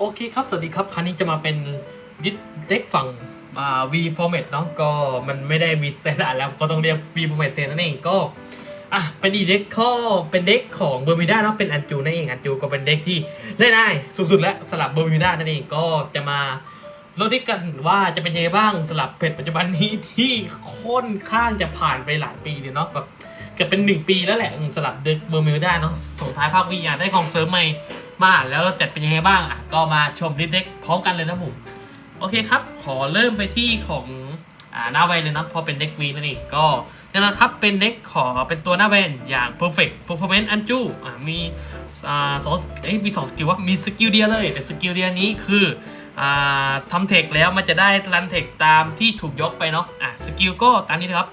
โอเคครับ สวัสดีครับ ครั้งนี้จะมาเป็นดิสเด็กฝั่งอ่า V format เนาะก็มันไม่ได้มีสแตนดาร์ดแล้วก็ต้องเรียก V format เต็มนั่นเองก็อะเป็นอีเด็กข้อเป็นเด็กของเบอร์มิด้าเนาะเป็นอันจูนั่นเองอันจูก็เป็นเด็กที่เล่นได้สุดๆแล้วสลับเบอร์มิด้านั่นเองก็จะมาลดดิกันว่าจะเป็นยังไงบ้างสลับเพจปัจจุบันนี้ที่ค่อนข้างจะผ่านไปหลายปีเลยเนาะแบบเกือบเป็นหนึ่งปีแล้วแหละสลับเด็กเบอร์มิด้าเนาะส่งท้ายภาควีอยากได้ของเซิร์ฟใหม่ มาแล้วเราจัดเป็นยังไงบ้างอะก็มาชมดิสเด็กพร้อมกันเลยนะผมโอเคครับ ขอเริ่มไปที่ของอ่าหน้าแวนเลยนะพราะเป็นเด็กวีนั่นเองก็นี่นะครับเป็นเด็กขอเป็นตัวหน้าแวนอย่าง perfect performance อันจูอ่ามีอ่าสองเอ้ยมีสองสกิลว่ามีสกิลเดียวเลย แต่สกิลเดียวนี้คืออ่าทำเทคแล้วมันจะได้รันเทคตามที่ถูกยกไปเนาะอะสกิลก็ตามนี้นะครับ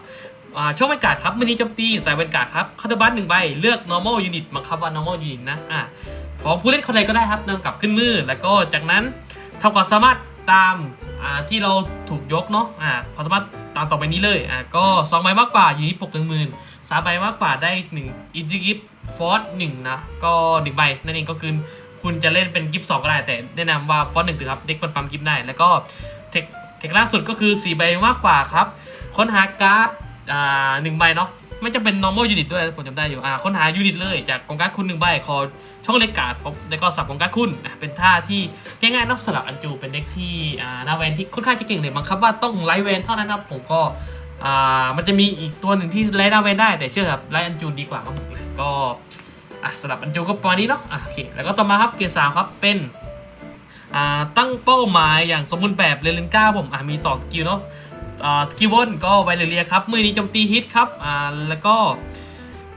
ช่องบรรยากาศครับมินิโจมตีสายบรรยากาศครับคาร์ดบัสหนึ่งใบ เลือก normal unit บังคับว่า normal unit นะอะ ของผู้เล่นคนใดก็ได้ครับนำกลับขึ้นมือ แล้วก็จากนั้นทำความสามารถตามที่เราถูกยกเนาะอ่าความสามารถตามต่อไปนี้เลยอ่าก็สองใบมากกว่าอยู่ที่ปกหนึ่งหมื่นสามใบมากกว่าได้หนึ่งอินจิกิฟฟอสหนึ่งนะก็หนึ่งใบนั่นเองก็คือคุณจะเล่นเป็นกิฟสองก็ได้แต่แนะนำว่าฟอสหนึ่งถือครับเด็กมันปั๊มกิฟได้แล้วก็เทคเทคล่าสุดก็คือสี่ใบมากกว่าครับ ค้นหาการ์ดอ่าหนึ่งใบเนาะ ไม่จำเป็น normal unit ด้วยผมจำได้อยู่อ่าค้นหา unit เลยจากกองการ์ดคุณหนึ่งใบขอช่องเล็กกาดครับแล้วก็สับของการ์ดคุณอะเป็นท่าที่ง่ายๆนอกสลับอันจูเป็นเด็กที่อ่าหน้าแวนที่ค่อนข้างจะเก่งเลยบังคับว่าต้องไลท์แวนเท่านั้นครับผมก็อ่ามันจะมีอีกตัวหนึ่งที่ไลท์หน้าแวนได้แต่เชื่อครับไลท์อันจูดีกว่าครับผมก็อะสลับอันจูก็ประมาณนี้เนาะอะโอเคแล้วก็ต่อมาครับเกียร์สามครับเป็นอ่าตั้งเป้าหมายอย่างสมบูรณ์แบบเลนเลนก้าผมอะมีสองสกิลเนาะ สกิวอนก็ไวเลเรียครับ มือนี้โจมตีฮิตครับอ่าแล้วก็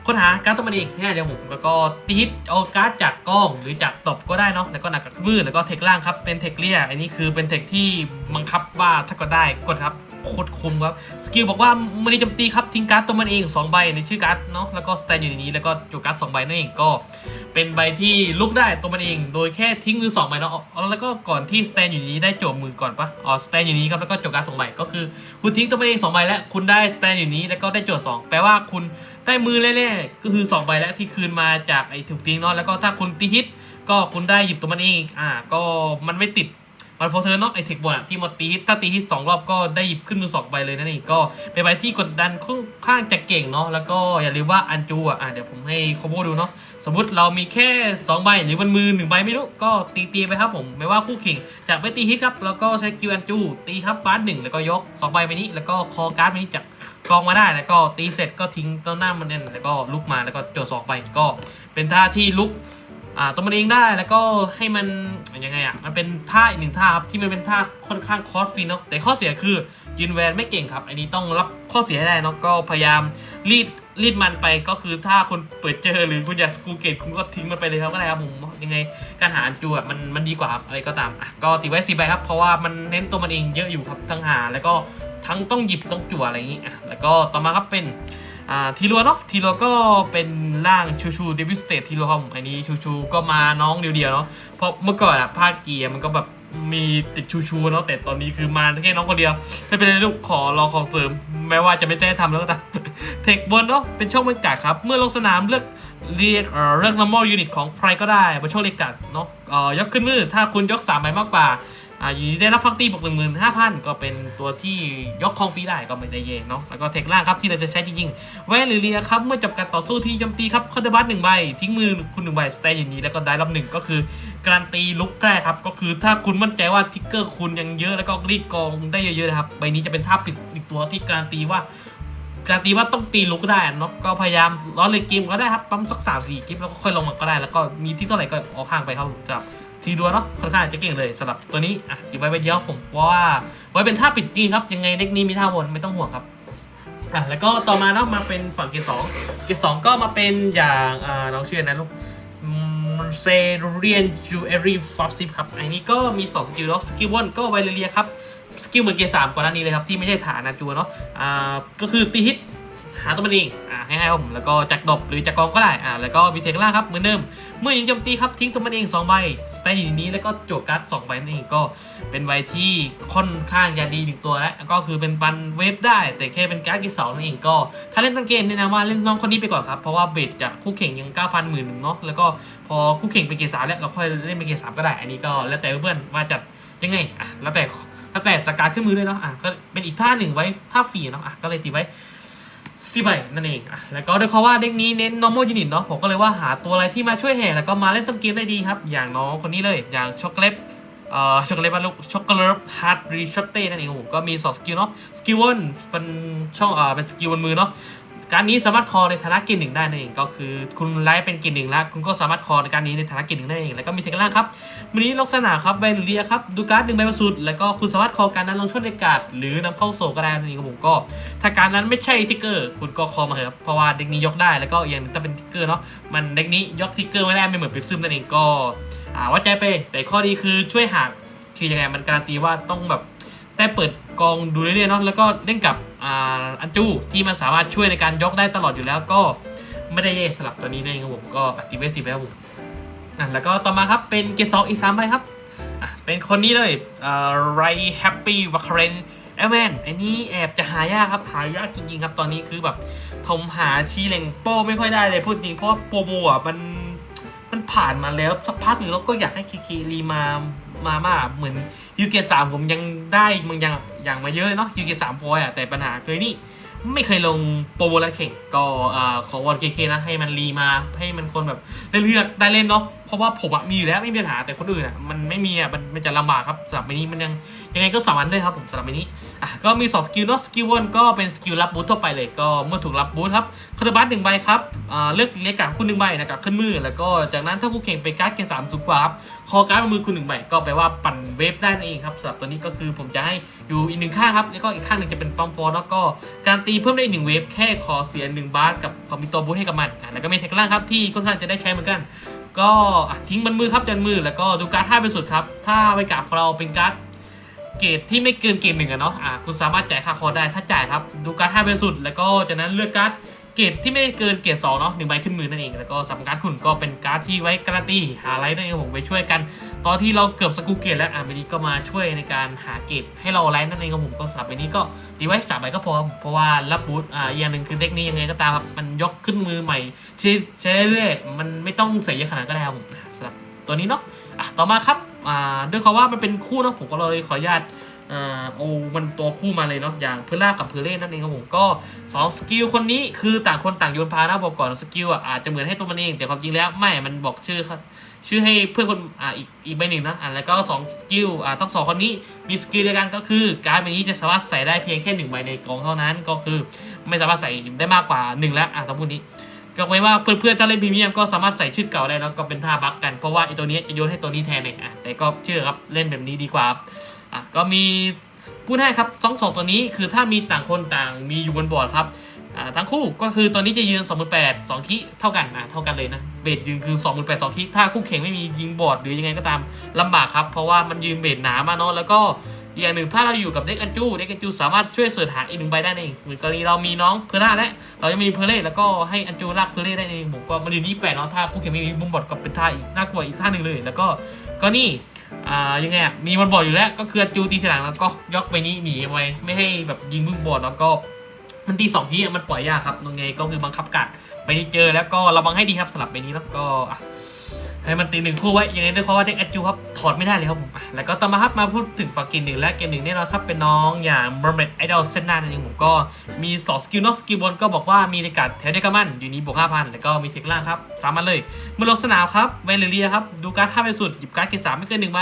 ค้นหาการ์ดตัวมันเองง่ายเดียวผมแล้วก็ตีฮิตเอาการ์ดจากกล้องหรือจากตบก็ได้เนาะแล้วก็หนักกับมือแล้วก็เทคล่างครับเป็นเทคเลียอันนี้คือเป็นเทคที่บังคับว่าถ้ากดได้กดครับ โคตรคุ้มครับ สกิลบอกว่ามันนี้โจมตีครับ ทิ้งการ์ดตัวมันเอง 2 ใบในชื่อการ์ดเนาะแล้วก็สแตนอยู่ในนี้แล้วก็จูการ์ดสองใบนั่นเองก็เป็นใบที่ลุกได้ตัวมันเอง โดยแค่ทิ้งมือสองใบเนาะแล้วก็ก่อนที่สแตนอยู่ในนี้ได้โจมมือก่อนปะอ๋อสแตนอยู่ในนี้ครับแล้วก็จูการ์ดสองใบก็คือ คุณทิ้งตัวมันเองสองใบแล้วคุณได้สแตนอยู่นี้แล้วก็ได้โจทย์สองแปลว่าคุณได้มือแน่ๆก็คือ2ใบแล้วที่คืนมาจากไอ้ถูกทิ้งเนาะแล้วก็ถ้าคุณตีฮิตก็คุณได้หยิบตัวมันเองอ่าก็มันไม่ติด มันโฟเทอร์เนาะไอเทคบอลที่มาตีฮิตถ้าตีฮิตสองรอบก็ได้หยิบขึ้นมือสองใบเลยนั่นเองก็เป็นใบที่กดดันค่อนข้างจะเก่งเนาะแล้วก็อย่าลืมว่าอันจูอะเดี๋ยวผมให้โคโบดูเนาะสมมติเรามีแค่2ใบหรือมันมือหนึ่งใบไม่รู้ก็ตีตีไปครับผมไม่ว่าคู่แข่งจากไม่ตีฮิตครับแล้วก็ใช้คิวอันจูตีครับบาหนึ่งแล้วก็ยกสองใบไปนี้ แล้วก็คอการ์ดไปนี้จากกองมาได้แล้วก็ตีเสร็จก็ทิ้งต้นหน้ามันเองแล้วก็ลุกมาแล้วก็โจทย์สองไปก็เป็นท่าที่ลุก อ่าตัวมันเองได้แล้วก็ให้มันยังไงอะมันเป็นท่าอีกหนึ่งท่าครับที่มันเป็นท่าค่อนข้างคอสฟีเนาะแต่ข้อเสียคือยืนแวนไม่เก่งครับ อันนี้ต้องรับข้อเสียให้ได้เนาะก็พยายามรีดรีดมันไปก็คือถ้าคนเปิดเจอหรือคุณอยากสกูเกตคุณก็ทิ้งมันไปเลยครับก็ได้ครับผมยังไงการหาจูอะมันมันดีกว่าอะไรก็ตามอะก็ตีไว้สี่ใบครับเพราะว่ามันเน้นตัวมันเองเยอะอยู่ครับทั้งหาแล้วก็ทั้งต้องหยิบต้องจั่วอะไรอย่างนี้อะแล้วก็ต่อมาครับเป็น อ่าทีรัวเนาะทีรัวก็เป็นร่างชูชูเดวิสเตททีรัวครับผมอันนี้ชูชูก็มาน้องเดียวๆเนาะเพราะเมื่อก่อนอะภาคเกียร์มันก็แบบมีติดชูชูเนาะแต่ตอนนี้คือมาแค่น้องคนเดียวไม่เป็นลูกขอรอของเสริม แม้ว่าจะไม่ได้ทำแล้วก็ตามเทคบนเนาะเป็นช่องบรรยากาศครับ เมื่อลงสนามเลือกเรียกเอ่อเลือก normal unit ของใครก็ได้บนช่องเล็กกัดเนาะเอ่อยกขึ้นมือถ้าคุณยก3ใบมากกว่า อ่าอยู่ดีได้รับพักตีบวกหนึ่งหมื่นห้าพันก็เป็นตัวที่ยกคองฟรีได้ก็ไม่ได้เยเนาะแล้วก็เทคล่างครับที่เราจะใช้จริงๆแวนหรือเลียครับเมื่อจบการต่อสู้ที่โจมตีครับคาร์ดบัสหนึ่งใบทิ้งมือคุณหนึ่งใบสแตนอย่างนี้แล้วก็ได้รับหนึ่งก็คือการันตีลุกได้ครับก็คือถ้าคุณมั่นใจว่าทิกเกอร์คุณยังเยอะแล้วก็รีดกองได้เยอะๆนะครับใบนี้จะเป็นท่าปิดอีกตัวที่การันตีว่าการตีว่าต้องตีลุกได้เนาะก็พยายามล้อเลยเกมก็ได้ครับปั๊มสักสามสี่กิฟแล้วก็ค่อยลงมาก็ได้ แล้วก็มีที่เท่าไหร่ก็ออกข้างไปครับจาก ทีดัวเนาะค่อนข้างจะเก่งเลยสำหรับตัวนี้อะเก็บไว้ไปเดียวผมเพราะว่าไว้เป็นท่าปิดจีครับยังไงเด็กนี้มีท่าวนไม่ต้องห่วงครับอะแล้วก็ต่อมาเนาะมาเป็นฝั่งเกรดสองเกรดสองก็มาเป็นอย่างอ่าน้องชื่อนะลูกเซเรียนจูเอรีฟอฟซิฟครับอันนี้ก็มีสองสกิลเนาะสกิลวันก็ไวเลเลียครับสกิลเหมือนเกรดสามก่อนหน้านี้เลยครับที่ไม่ใช่ฐานนะจูเนาะอ่าก็คือตีฮิต หาตัวมันเองอ่าให้ให้ผม แล้วก็จากดรอปหรือจากกองก็ได้อ่าแล้วก็มีเทคล่างครับเหมือนเดิม เมื่อยิงโจมตีครับทิ้งตัวมันเอง2ใบสไตล์อยู่นี้แล้วก็โจวการ์ด2ใบนั่นเองก็เป็นใบที่ค่อนข้างจะดีหนึ่งตัวแล้วก็คือเป็นปันเวฟได้ แต่แค่เป็นการ์ดที่สองนั่นเองก็ ถ้าเล่นต้นเกมเนี่ยนะว่าเล่นน้องคนนี้ไปก่อนครับเพราะว่าเบสจากคู่แข่งยัง9,000หมื่นหนึ่งเนาะแล้วก็พอคู่แข่งเป็นเกรดสามแล้วเราค่อยเล่นเป็นเกรดสามก็ได้ อันนี้ก็แล้วแต่เพื่อนว่าจัดยังไงอะแล้วแต่แล้วแต่สการดขึ้นมือเลยเนาะอะก็เป็นอีกท่าหนึ่งไว้ท่าฟรีเนาะอะก็เลยตีไว้ สิบใบนั่นเองอะแล้วก็ด้วยเขามว่าเด็กนี้เน้น normal unit เนาะผมก็เลยว่าหาตัวอะไรที่มาช่วยแห่แล้วก็มาเล่นต้นเกมได้ดีครับ อย่างน้องคนนี้เลยอย่างช็อกโกแลตเอ่อช็อกโกแลตบาลูช็อกโกแลตฮาร์ดรีชอตเต้นั่นเองผมก็มีสองสกิลเนาะสกิลวันเป็นช่องเอ่อเป็นสกิลบนมือเนาะ การนี้สามารถคอในฐานะกณฑ์หนึ่งได้นั่นเองก็คือคุณไลฟ์เป็นกณฑ์หนึ่งแล้วคุณก็สามารถคอในการนี้ในฐานะกณฑ์หนึ่งได้เองแล้วก็มีเทคล่างครับวันนี้ลงสนามครับเวนเลียครับดูการ์ดหนึ่งใบบนสุดแล้วก็คุณสามารถคอการนั้นลงช่องในกาดหรือนำเข้าโซก็ได้นั่นเองครับผมก็ ถ้าการนั้นไม่ใช่ทิกเกอร์ คุณก็คอมาเถอะเพราะว่าเด็กนี้ยกได้แล้วก็อย่างนึงถ้าเป็นทิกเกอร์เนาะมันเด็กนี้ยกทิกเกอร์ไม่ได้ไม่เหมือนเป็นซึมนั่นเองก็อ่าวัดใจไป แต่ข้อดีคือช่วยหากคือยังไงมันการันตีว่าต้องแบบได้เปิดกองดูเรื่อยๆเนาะแล้วก็เล่นกับ อันจูที่มันสามารถช่วยในการยกได้ตลอดอยู่แล้วก็ไม่ได้แยกสลับตัวนี้นั่นเองครับผมก็ปฏิเวทสิบแล้วผมอะแล้วก็ต่อมาครับเป็นเกสองอีกสามใบครับอะเป็นคนนี้เลยอ่าไรแฮปปี้วัคเรนแอลแมนอันนี้แอบจะหายากครับหายากจริงๆครับตอนนี้คือแบบผมหาชีเลงโป้ไม่ค่อยได้เลยพูดจริงเพราะว่าโปรโมอะมันมันผ่านมาแล้วสักพักหนึ่งแล้วก็อยากให้คีคีรีมามามาเหมือนยูเกตสามผมยังได้มันยัง อย่างมาเยอะเลยเนาะยูเกตสามฟอยอะแต่ปัญหาคือนี่ไม่เคยลงโปรโมแล้วแข่งก็อ่าขอวอนเคเคนะให้มันรีมาให้มันคนแบบได้เลือกได้เล่นเนาะ เพราะว่าผมอะมีอยู่แล้วไม่มีปัญหาแต่คนอื่นอะมันไม่มีอะมันมันจะลำบากครับสำหรับมินี้มันยังยังไงก็สามอันด้วยครับผมสำหรับมินี้อะก็มี2สกิลเนาะสกิลวันก็เป็นสกิลรับบูททั่วไปเลยก็เมื่อถูกรับบูทครับคาร์บัสหนึ่งใบครับอ่าเลือกเรียกการคุณหนึ่งใบนะครับขึ้นมือแล้วก็จากนั้นถ้าคู่แข่งไปการ์ดเกรดสามสูงกว่าครับคอการ์ดมือคุณหนึ่งใบก็แปลว่าปั่นเวฟได้นั่นเองครับสำหรับตัวนี้ก็คือผมจะให้อยู่อีกหนึ่งข้างครับแล้วก็อีกข้างหนึ่งจะเป็นปอมฟอร์แล้วก็การตีเพิ่มได้อีกหนึ่งเวฟแค่ขอเสียหนึ่งบาสกับคอมพิวเตอร์บูทให้กับมันอะแล้วก็มีเทคล่างครับที่ค่อนข้างจะได้ใช้เหมือนกัน ก็ทิ้งบนมือครับจันมือแล้วก็ดูการ์ดท่าเป็นสุดครับ ถ้าไปกับเราเป็นการ์ดเกรดที่ไม่เกินเกรดหนึ่งอะเนาะอะคุณสามารถจ่ายค่าคอได้ถ้าจ่ายครับดูการ์ดท่าเป็นสุด แล้วก็จากนั้นเลือกการ์ดเกรดที่ไม่เกินเกรดสองเนาะหนึ่งใบขึ้นมือนั่นเองแล้วก็สำหรับการ์ดคุณก็เป็นการ์ดที่ไว้การันตีหาไลท์นั่นเองผมไปช่วยกัน ตอนที่เราเกือบสกูเกตแล้วอะเบนี้ก็มาช่วยในการหาเกตให้เราไลน์นั่นเองครับผมก็สำหรับเบนี้ก็ตีไว้สามใบก็พอเพราะว่ารับบูทอ่าอย่างหนึ่งคือเด็กนี้ยังไงก็ตามครับมันยกขึ้นมือใหม่ใช้ใช้เรื่อยๆมันไม่ต้องใส่เยอะขนาดก็ได้ครับผมสำหรับตัวนี้เนาะอะต่อมาครับอ่าด้วยเขามว่ามันเป็นคู่เนาะผมก็เลยขออนุญาต อ่าเอามันตัวคู่มาเลยเนาะอย่างเพล่ากับเพเล่นั่นเองครับผมก็สองสกิลคนนี้คือต่างคนต่างโยนพานะบอกก่อนสกิลอะอาจจะเหมือนให้ตัวมันเอง แต่ความจริงแล้วไม่มันบอกชื่อครับชื่อให้เพื่อนคนอ่าอีกอีกใบหนึ่งนะอ่าแล้วก็สองสกิลอ่าทั้งสองคนนี้มีสกิลเดียวกันก็คือ การดใบนี้จะสามารถใส่ได้เพียงแค่หนึ่งใบในกองเท่านั้นก็คือ ไม่สามารถใส่ได้มากกว่าหนึ่งแล้วอ่าต้องพูดนี้ก็ไว้ว่าเพื่อนๆถ้าเล่นพรีเมียมก็สามารถใส่ชื่อเก่าได้แล้วก็เป็นท่าบักกันเพราะว่าไอตัวนี้จะโยนให้ตัวนี้แทนเองอะแต่ก็เชื่อครับเล่นแบบนี้ดีกว่า อะก็มีพูดให้ครับสองสองตัวนี้คือถ้ามีต่างคนต่างมีอยู่บนบอร์ดครับอ่าทั้งคู่ก็คือตัวนี้จะยืน 28 2คิเท่ากันอะเท่ากันเลยนะเบสยืนคือ 28 2คิถ้าคู่แข่งไม่มียิงบอร์ดหรือยังไงก็ตามลำบากครับ เพราะว่ามันยืนเบสหนามากเนาะแล้วก็อย่างหนึ่งถ้าเราอยู่กับเด็กอันจูเด็กอันจูสามารถช่วยเสิร์ชหาอีกหนึ่งใบได้เองเหมือนกรณีเรามีน้องเพอร์ล่าและเราจะมีเพอร์เล่แล้วก็ให้อันจูลากเพอร์เล่ได้เองผมก็มันยืนที่แปดเนาะถ้าคู่แข่งไม่มีมุมบอร์ดก็เป็นท่าอีกน่ากลัวอีกท่าหนึ่งเลย แล้วก็ก็นี่ ยังไงอะมีบนบอร์ดอยู่แล้ว ก็คือจูตีทีหลังแล้วก็ยกไปนี้หนีไว้ไม่ให้แบบยิงมุมบอดแล้วก็มันตีสองทีมันปล่อยยากครับยังไงก็คือบังคับกัดไปนี้เจอแล้วก็ระวังให้ดีครับสลับไปนี้แล้วก็ ให้มันตีหนึ่งคู่ไว้ยังไงด้วยเพราะว่าเด็กแอดจูครับถอดไม่ได้เลยครับผมแล้วก็ต่อมาครับมาพูดถึงฝั่งเกมหนึ่งและเกมหนึ่งแน่นอนครับเป็นน้องอย่างบรมเบตไอดอลเซนนานั่นเองผมก็มีสองสกิลนอกสกิลบนก็บอกว่ามีในการแถวเดกามันอยู่นี้บวกห้าพันแล้วก็มีเทคล่างครับสามอันเลยเมื่อลงสนามครับเวเลเรียครับดูการ์ดห้าไปสุดหยิบการ์ดเกสามไม่เกินหนึ่งใบ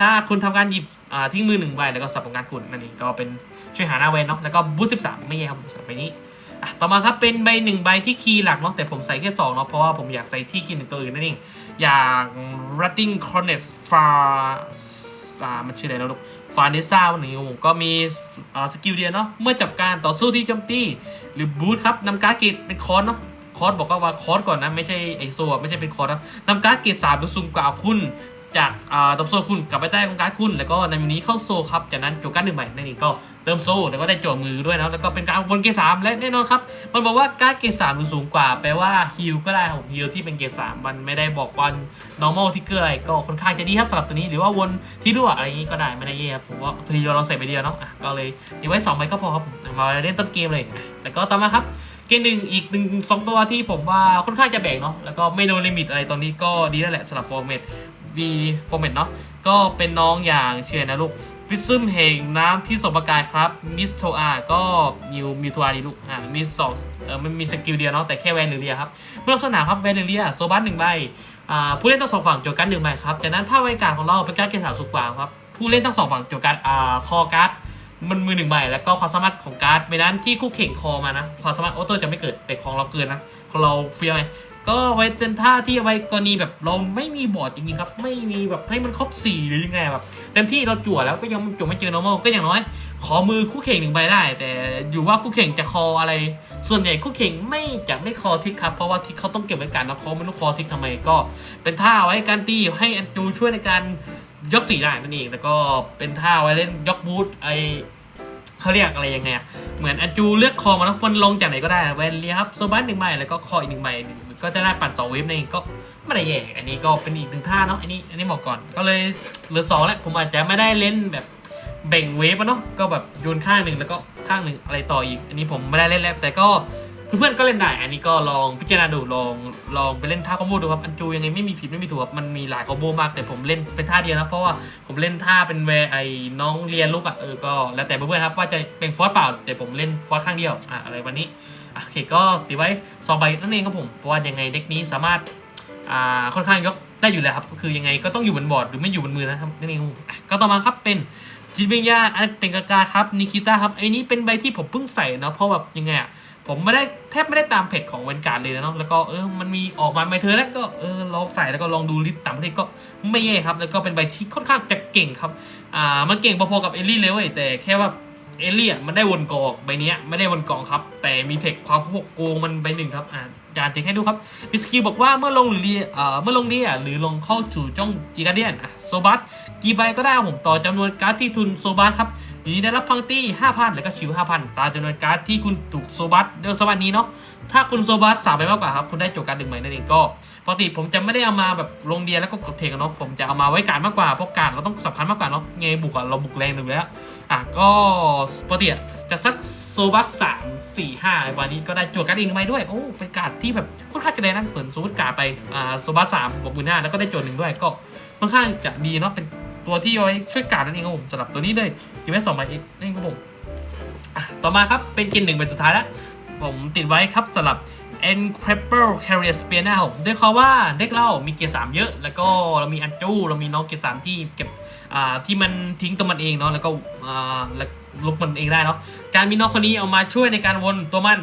ถ้าคุณทำการหยิบทิ้งมือหนึ่งใบแล้วก็สับของการคุณนั่นเองก็เป็นช่วยหาหน้าเวนเนาะแล้วก็บูสสิบสามไม่แย่ครับผมสำหรับใบนี้ต่อมาครับเป็นใบหนึ่งใบที่คีย์หลักเนาะแต่ผมใส่แค่2เนาะเพราะว่าผมอยากใส่ที่กินตัวอื่นนั่นเอง อย่าง r a t t i n g c o n e s Far อ่ามันชื่ออะไรนะลูกฟาเนซ่าวันนี้ก็มีอ่าสกิลเดียเนาะเมื่อจับการต่อสู้ที่โจมตีหรือบูทครับนำการ์ดเกตเป็นคอนเนาะคอร์สบอกว่าว่าคอร์สก่อนนะ ไม่ใช่ไอโซไม่ใช่เป็นคอร์สนะนำการ์ดเกตสามหรือสูงกว่าคุณ จากอ่าดับโซคุณกลับไปใต้กองการ์ดคุณ แล้วก็ในมินี้เข้าโซครับ จากนั้นโจการหนึ่งใบนั่นเองก็เติมโซแล้วก็ได้โจมือด้วยนะแล้วก็เป็นการวนเกสามและแน่นอนครับ มันบอกว่าการ์ดเกสามมันสูงกว่า แปลว่าฮิลก็ได้ของฮิลที่เป็นเกสามมันไม่ได้บอกว่า normal ที่เกิดอะไรก็ค่อนข้างจะดีครับสำหรับตัวนี้หรือว่าวนที่รั่วอะไรอย่างนี้ก็ได้ไม่ได้แย่ครับผมว่าทีเดียวเราใส่ไปเดียวเนาะก็เลยดีไว้สองใบก็พอครับมาเล่นต้นเกมเลยแต่ก็ต่อมาครับเกมหนึ่งอีกหนึ่งสองตัวที่ผมว่าค่อนข้างจะแบ่งเนาะแล้วก็ไม่โดนลิมิตอะไรตอนนี้ก็ดีแล้วแหละสำหรับฟอร์เมต V ฟอร์เมตเนาะก็เป็นน้องอย่างเชียร์นะลูกพิซึมแห่งน้ำที่สมประกายครับมิสโทอาก็มิวมิวทัวดีลูกอ่ามีสองเออมันมีสกิลเดียวเนาะแต่แค่แวนหรือเรียครับเมื่อลงสนามครับแวนหรือเรียโซบัสหนึ่งใบอ่าผู้เล่นทั้งสองฝั่งโจกันหนึ่งใบครับจากนั้นถ้าแวนการของเราเป็นการดเกรดสามสุดกว่าครับผู้เล่นทั้งสองฝั่งโจกันอ่าคอการ์ดมันมือหนึ่งใบแล้วก็ความสามารถของการ์ดไม่นั้นที่คู่เข่งคอมานะความสามารถออโต้จะไม่เกิดแต่ของเราเกินนะของเราเฟียไหม ก็ไว้เป็นท่าที่ไว้กรณีแบบเราไม่มีบอร์ดจริงๆครับ ไม่มีแบบให้มันครบสี่หรือยังไงแบบเต็มที่เราจั่วแล้วก็ยังจั่วไม่เจอ normal ก็อย่างน้อย ขอมือคู่เข่งหนึ่งใบได้ แต่อยู่ว่าคู่เข่งจะคออะไร ส่วนใหญ่คู่เข่งไม่จะไม่คอทิกครับ เพราะว่าทิกเขาต้องเก็บไว้กันนะเขาไม่รู้คอทิกทำไมก็ เป็นท่าไว้การตีให้อันจูช่วยในการยกสี่ได้นั่นเองแล้วก็เป็นท่าไว้เล่นยกบูทไอ เขาเรียกอะไรยังไงอะเหมือนอจูเลือกคอมาแล้วมันลงจากไหนก็ได้แวนเลียครับโซบัสหนึ่งใบแล้วก็คออีกหนึ่งใบก็จะได้ปั่นสองเวฟนั่นเองก็ไม่ได้แย่อันนี้ก็เป็นอีกหนึ่งท่าเนาะอันนี้อันนี้บอกก่อนก็เลยเหลือสองแล้วผมอาจจะไม่ได้เล่นแบบแบ่งเวฟอะเนาะก็แบบโยนข้างหนึ่งแล้วก็ข้างหนึ่งอะไรต่ออีก อันนี้ผมไม่ได้เล่นแล้วแต่ก็ เพื่อนๆก็เล่นได้ อันนี้ก็ลองพิจารณาดูลองลองไปเล่นท่าคอมโบดูครับ อันจูยังไงไม่มีผิดไม่มีถูกครับ มันมีหลายคอมโบมากแต่ผมเล่นเป็นท่าเดียวนะ เพราะว่าผมเล่นท่าเป็นแวไอ้น้องเรียนลูกอะเออ ก็แล้วแต่เพื่อนๆครับว่าจะเป็นฟอสเปล่า แต่ผมเล่นฟอสข้างเดียวอะอะไรวันนี้อะโอเคก็ตีไว้สองใบนั่นเองครับผม เพราะว่ายังไงเด็กนี้สามารถอ่าค่อนข้างยกได้อยู่แล้วครับก็คือยังไงก็ต้องอยู่บนบอร์ดหรือไม่อยู่บนมือนะครับนั่นเองก็ต่อมาครับเป็นจิตวิญญาณอันเป็นกากาครับนิคิต้าครับไอ้นี้เป็นใบที่ผมเพิ่งใส่เนาะเพราะแบบยังไงอะ ผมไม่ได้แทบไม่ได้ตามเพจของเวนการ์ดเลยนะเนาะแล้วก็เออมันมีออกมาใบเธอแล้วก็เออลองใส่แล้วก็ลองดูลิสต์ต่างประเทศก็ไม่แย่ครับ แล้วก็เป็นใบที่ค่อนข้างจะเก่งครับอ่ามันเก่งพอๆกับเอลลี่เลยเว้ยแต่แค่ว่าเอลลี่อะมันได้วนกองใบเนี้ยไม่ได้วนกองครับ แต่มีเทคความพวกโกงมันใบหนึ่งครับอ่าจานเทคให้ดูครับมิสกิลบอกว่าเมื่อลงหรือเรียเอ่อเมื่อลงเรียหรือลงเข้าสู่จ้องจีการเดียนอะโซบัสกี่ใบก็ได้ผมต่อจำนวนการ์ดที่ทุนโซบัสครับ ทีนี้ได้รับพังตี้5,000 แล้วก็ชิว5,000 ตามจำนวนการ์ดที่คุณถูกโซบัสเดือนโซบัสนี้เนาะ ถ้าคุณโซบัสสามใบมากกว่าครับคุณได้โจทย์การดึงใหม่นั่นเองก็ปกติผมจะไม่ได้เอามาแบบลงเดียแล้วก็กดเทกันเนาะผมจะเอามาไว้การมากกว่าเพราะการเราต้องสำคัญมากกว่าเนาะไงบุกอะเราบุกแรงหนึ่งแล้วอะก็ปกติจะสักโซบัสสามสี่ห้าอะไรวันนี้ก็ได้โจทย์การดึงใหม่ด้วยโอ้เป็นการที่แบบค่อนข้างจะแรงนะเหมือนสมมติการดไปอ่าโซบัสสามบวกหมื่นห้าแล้วก็ได้จทย์หนึ่งด้วยก็ค่อนข้างจะดีเนาะเป็น ตัวที่เอาไว้ช่วยการดนั่นเองครับผมสำหรับตัวนี้เลยกินไว้สองใบเองนั่นเองครับผมต่อมาครับเป็นกณฑ์หนึ่งเป็นสุดท้ายแล้ว ผมติดไว้ครับสำหรับ e n c r e p e r Carrier Spear นะครับผมด้วยเขาว่าเด็กเรามีเกียร์สามเยอะ แล้วก็เรามีอันจูเรามีน้องเกียร์สามที่เก็บที่มันทิ้งตัวมันเองเนาะแล้วก็แล้วลุกมันเองได้เนาะการมีน้องคนนี้เอามาช่วยในการวนตัวมัน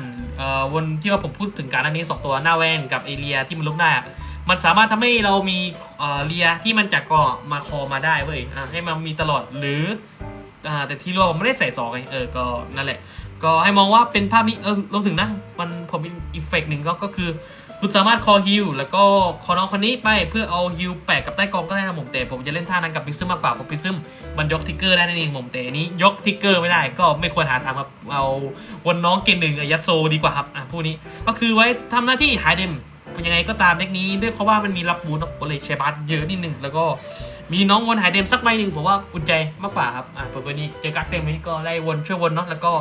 วนที่ว่าผมพูดถึงการอันนี้สองตัวหน้าแวนกับเอเลียที่มันลุกได้อะ มันสามารถทำให้เรามีเอ่อเลียที่มันจากเกาะมาคอมาได้เว้ยให้มันมีตลอดหรืออแต่ที่รัวมไม่ได้ใส่สองไงเออก็นั่นแหละ ก็ให้มองว่าเป็นภาพนี้เออรวมถึงนะ มันผมเป็นอีเฟกหนึ่งก็ก็คือ คุณสามารถคอฮิลแล้วก็คอน้องคนนี้ไปเพื่อเอาฮิลแปะกับใต้กองก็ได้นะผมแต่ผมจะเล่นท่านั้นกับพิซซึมมากกว่าเพราะพิซซึมมันยกทิกเกอร์ได้นั่นเองผมแต่นี้ยกทิกเกอร์ไม่ได้ก็ไม่ควรหาทางครับเอาวนน้องเกณฑ์หนึ่งกับยัดโซดีกว่าครับอะผู้นี้ก็คือไว้ทำหน้าที่หายเดม ยังไงก็ตามเด็กนี้ด้วยเพราะว่ามันมีรับบูนเนอะก็เลยใช้บัสเยอะนิดนึงแล้วก็มีน้องวนหายเดมสักใบหนึ่งผมว่าอุ่นใจมากกว่าครับอะเปิดวันนี้เจอกักเต็มนี้ก็ไล่วนช่วยวนเนาะแล้วก็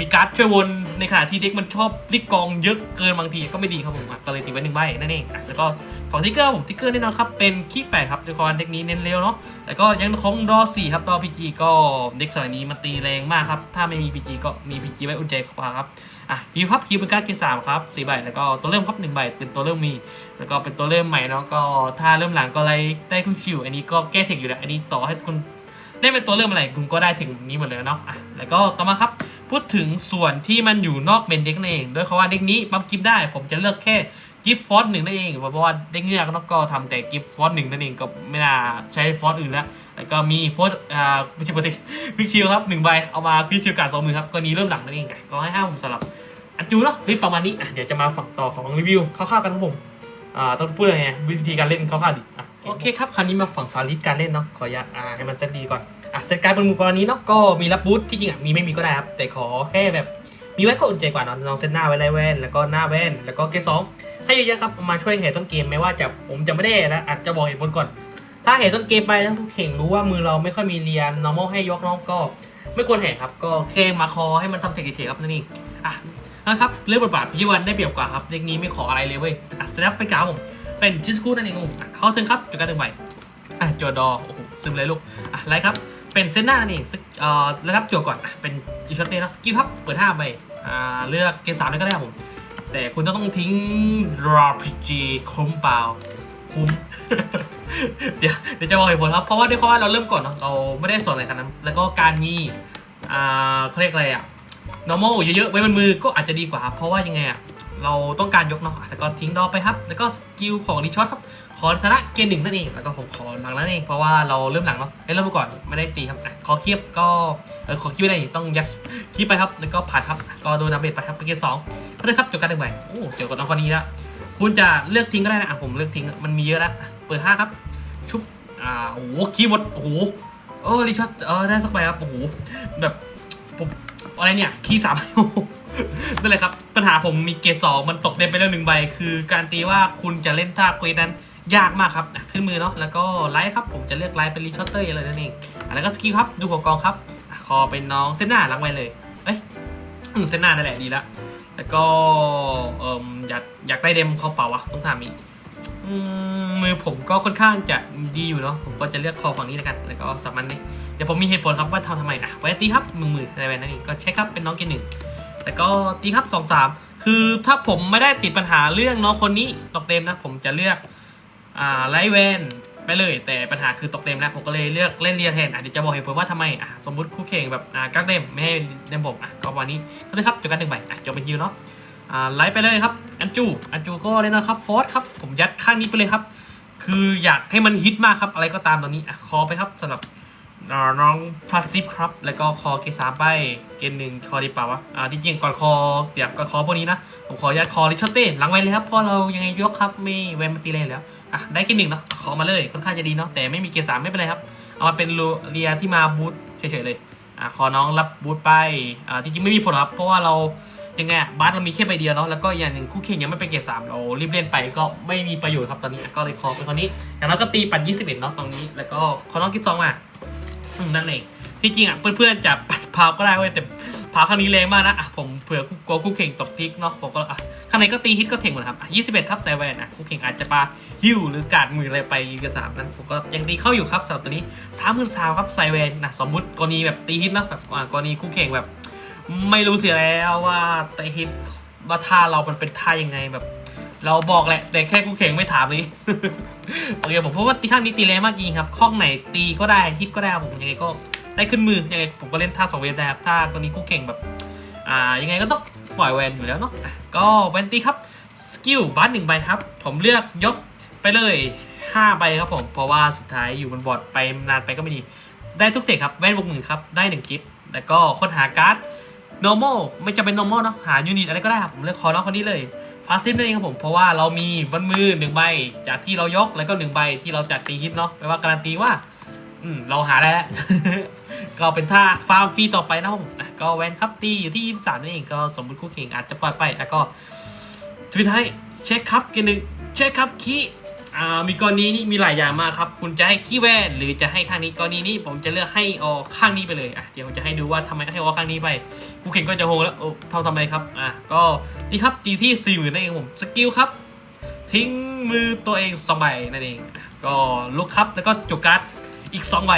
มีการ์ดช่วยวนในขณะที่เด็กมันชอบลิกกองเยอะเกินบางทีก็ไม่ดีครับผมก็เลยติดไว้หนึ่งใบนั่นเองแล้วก็ฝั่งทิกเกอร์ผมทิกเกอร์แน่นอนครับเป็นขี้แปดครับด้วยความเด็กนี้เน้นเร็วเนาะแล้วก็ยังคงรอสี่ครับต่อพีจีก็เด็กสมัยนี้มันตีแรงมากครับถ้าไม่มีพีจีก็มีพีจีไว้อุ่นใจกว่าครับ อะฮิวครับฮิวเป็นการ์ดเกรดสามครับสี่ใบแล้วก็ตัวเริ่มครับหนึ่งใบเป็นตัวเริ่มมี แล้วก็เป็นตัวเริ่มใหม่เนาะก็ถ้าเริ่มหลังก็ไล่ได้คุณชิว อันนี้ก็แก้เทคอยู่แล้วอันนี้ต่อให้คุณเล่นเป็นตัวเริ่มอะไรคุณก็ได้ถึงนี้หมดเลยเนาะอะแล้วก็ต่อมาครับพูดถึงส่วนที่มันอยู่นอกเมนเด็กนั่นเองโดยเขาว่าเด็กนี้ปั๊มกิฟได้ ผมจะเลือกแค่ กิฟฟอสหนึ่งนั่นเอง เพราะว่าเด็กเงือกนาะก็ทำแต่กิฟฟอสหนึ่งนั่นเองก็ไม่น่าใช้ฟอสอื่นแล้วแล้วก็มีโพสอ่าไม่ใช่โพสพิกชิลครับหนึ่งใบเอามาพิกชิลการดสองมือครับก็นี้เริ่มหลังนั่นเองอะก็ให้ห้าผมสลับอันจูเนาะรีบประมาณนี้เดี๋ยวจะมาฝั่งต่อของรีวิวคร่าวๆกันครับผมอ่าต้องพูดยังไงวิธีการเล่นคร่าวๆดิโอเคครับคราวนี้มาฝั่งสาธิตการเล่นเนาะขออนุญาตอ่าให้มันเซตดีก่อนอะเซตการเป็นมือประมาณนี้เนาะก็มีรับบูทที่จริงอะมีไม่มีก็ได้ครับแต่ขอแค่แบบมีไว้ก็อุ่นใจกว่าเนาะลองเซตหน้าไว้ไรแว่นแล้วก็หน้าแว่นแล้วก็เกสอง ให้เยอะๆครับมาช่วยเหตุต้นเกมไม่ว่าจะผมจะไม่ได้นะอาจจะบอกเหตุผลก่อน ถ้าเหตุต้นเกมไปแล้วผู้แข่งรู้ว่ามือเราไม่ค่อยมีเรียน normal ให้ยกน้องก็ไม่ควรแห่ครับ ก็แค่มาคอให้มันทำเทคนิคครับนั่นเองอะนะครับเรื่องบทบาทพิวันได้เปรียบกว่าครับเด็กนี้ไม่ขออะไรเลยเว้ยอะสแนปเป็นกาวผมเป็นชิสกูนั่นเองอะเข้าถึงครับจุดการถึงใหม่อะจอดอโอ้โหซึมเลยลูกอะไรครับเป็นเซนหน้านั่นเองเอ่อแล้วครับจวก่อนอะเป็นจิชเต้นะสกิลครับเปิดห้าใบอ่าเลือกเกรดสามเลยก็ได้ครับผม แต่คุณต้องทิ้ง RPG คุ้มเปล่า คุ้ม เดี๋ยวเดี๋ยวจะบอกเหตุผลครับ เพราะว่าด้วยความว่าเราเริ่มก่อนเนาะเราไม่ได้สนอะไรขนาดนั้นแล้วก็การมีอ่าเขาเรียกอะไรอะ normal เยอะๆไว้บนมือก็อาจจะดีกว่าครับเพราะว่ายังไงอะเราต้องการยกเนาะแล้วก็ทิ้งดอไปครับ แล้วก็สกิลของรีชอตครับ ขอชนะเกณฑ์หนึ่งนั่นเองแล้วก็ผมขอหลังนั่นเองเพราะว่าเราเริ่มหลังเนาะเอ้ยเริ่มก่อนไม่ได้ตีครับขอเคียบก็เออขอคิวได้ต้องยัดคีบไปครับแล้วก็ผ่านครับก็โดนดาเมจไปครับไปเกณฑ์สองก็เลยครับจบการหนึ่งใบโอ้เจอกับน้องคนนี้แล้วคุณจะเลือกทิ้งก็ได้นะผมเลือกทิ้งมันมีเยอะแล้วเปิดห้าครับ ชุบอ่าโอ้โหคีย์หมดโอ้โหเออรีชอตเออได้สักใบครับโอ้โหแบบผมอะไรเนี่ยคีย์สามนั่นเลยครับ ปัญหาผมมีเกรดสองมันตกเต็มไปแล้วหนึ่งใบ คือการตีว่าคุณจะเล่นท่าเควสนั้น ยากมากครับขึ้นมือเนาะแล้วก็ไลท์ครับผมจะเลือกไลท์เป็นรีชอตเตอร์อะไรนั่นเองแล้วก็สกิลครับดูหัวกองครับคอเป็นน้องเซนนาลังไว้เลยเอ้ยอืมเซนนานั่นแหละดีละแล้วก็เอ่มอยากอยากได้เดมเขาเปล่าวะต้องถามอีกมือผมก็ค่อนข้างจะดีอยู่เนาะผมก็จะเลือกคอฝั่งนี้แล้วกันแล้วก็สามันนี่เดี๋ยวผมมีเหตุผลครับว่าทำทำไมอะไว้ตีครับมือมืออะไรแบบนั้นเองก็เช็คครับเป็นน้องเกณฑ์หนึ่งแต่ก็ตีครับสองสามคือถ้าผมไม่ได้ติดปัญหาเรื่องน้องคนนี้ตกเต็มนะผมจะเลือก อ่าไลท์แวนไปเลยแต่ปัญหาคือตกเต็มแล้วผมก็เลยเลือกเล่นเรียแทนอะเดี๋ยวจะบอกเหตุผลว่าทำไมอะสมมติคู่แข่งแบบอ่ากักเต็มไม่ให้เดมผมอะก็วันนี้ก็เลยครับจบกันหนึ่งใบอะจบเป็นฮิวเนาะอ่าไลฟ์ไปเลยครับอันจูอันจูก็เลยนะครับฟอสครับผมยัดข้างนี้ไปเลยครับ คืออยากให้มันฮิตมากครับอะไรก็ตามตอนนี้อะคอไปครับสำหรับน้องฟาซิฟครับ แล้วก็คอเกรดสามไปเกณฑ์หนึ่งคอดีเปล่าวะอ่าที่จริงก่อนคอเดี๋ยวก่อนคอพวกนี้นะ ผมขอยัดคอริชเต้หลังไว้เลยครับเพราะเรายังไงยกครับไม่แวนมาตีเลยแล้ว อะได้เกณฑ์หนึ่งเนาะขอมาเลยค่อนข้างจะดีเนาะแต่ไม่มีเกณฑ์สามไม่เป็นไรครับ เอามาเป็นเรียที่มาบูทเฉยๆเลยอะขอน้องรับบูทไปอ่าที่จริงไม่มีผลครับ เพราะว่าเรายังไงบาสเรามีแค่ใบเดียวเนาะแล้วก็อย่างหนึ่งคู่เข่งยังไม่เป็นเกรดสามเรารีบเล่นไปก็ไม่มีประโยชน์ครับตอนนี้ก็เลยคอเป็นคนนี้ อย่างน้อยก็ตีปัด21เอ็ดเนาะตรงนี้แล้วก็ขอน้องกิดซองมาอืมนั่นเองที่จริงอะเพื่อนๆจะปัดพาวก็ได้เว้ยแต่ พาครั้งนี้แรงมากนะอะผมเผื่อกลัวคู่เข่งตกทิกเนาะผมก็อะข้างในก็ตีฮิตก็เถ่งหมดครับอะ21ครับไซแวนอะคู่เข่งอาจจะปาฮิวหรือการดมืออะไรไปยืนกระสามนั้นผมก็ยังตีเข้าอยู่ครับสำหรับตัวนี้สามหมื่นสามครับไซแวนนะสมมุติกรณีแบบตีฮิตเนาะแบบอะกรณีคู่เข่งแบบ ไม่รู้เสียแล้วว่าแต่ฮิตว่าท่าเรามันเป็นท่ายังไงแบบ เราบอกแหละ แต่แค่คู่แข่งไม่ถามนี่โอเคผมเพราะว่าตีข้างนี้ตีแรงมากจริงครับข้องไหนตีก็ได้ฮิตก็ได้ผมยังไงก็ ได้ขึ้นมือยังไงผมก็เล่นท่าสองเวฟได้ครับถ้ากรณีคู่แข่งแบบอ่ายังไงก็ต้องปล่อยแวนอยู่แล้วเนาะก็แวนตี้ครับสกิลบ้านหนึ่งใบครับ ผมเลือกยกไปเลย 5 ใบครับผม เพราะว่าสุดท้ายอยู่บนบอร์ดไปนานไปก็ไม่ดี ได้ทุกเทคครับ แว่นวกหนึ่งครับ ได้หนึ่งกิฟต์แล้วก็ค้นหาการ์ด normal ไม่จำเป็น normal เนอะหายูนิตอะไรก็ได้ครับ ผมเลือกคอน้องคนนี้เลยฟาสซิฟนั่นเองครับผม เพราะว่าเรามีบนมือหนึ่งใบจากที่เรายกแล้วก็หนึ่งใบที่เราจัดตีฮิตเนาะแปลว่าการันตีว่า อืมเราหาได้แล้ว ก็เป็นท่าฟาร์มฟรีต่อไปนะครับผมก็แวนครับตีอยู่ที่23นั่นเองก็สมมติคู่เข่งอาจจะปล่อยไป แล้วก็ทวิตให้เช็คครับเกมหนึ่งเช็คครับคีอ่ามีกรณีนี้มีหลายอย่างมากครับ คุณจะให้ขี้แวนหรือจะให้ข้างนี้กรณีนี้ผมจะเลือกให้เอาข้างนี้ไปเลยอะเดี๋ยวผมจะให้ดูว่าทำไมให้เอาข้างนี้ไปคู่เข่งก็จะโฮแล้วโอ้เท่าทำไมครับอะก็ดีครับตีที่4 0,000นั่นเองครับผมสกิลครับทิ้งมือตัวเองสองใบนั่นเอง ก็ลุกครับแล้วก็จุกการ์ด อีกสองใบ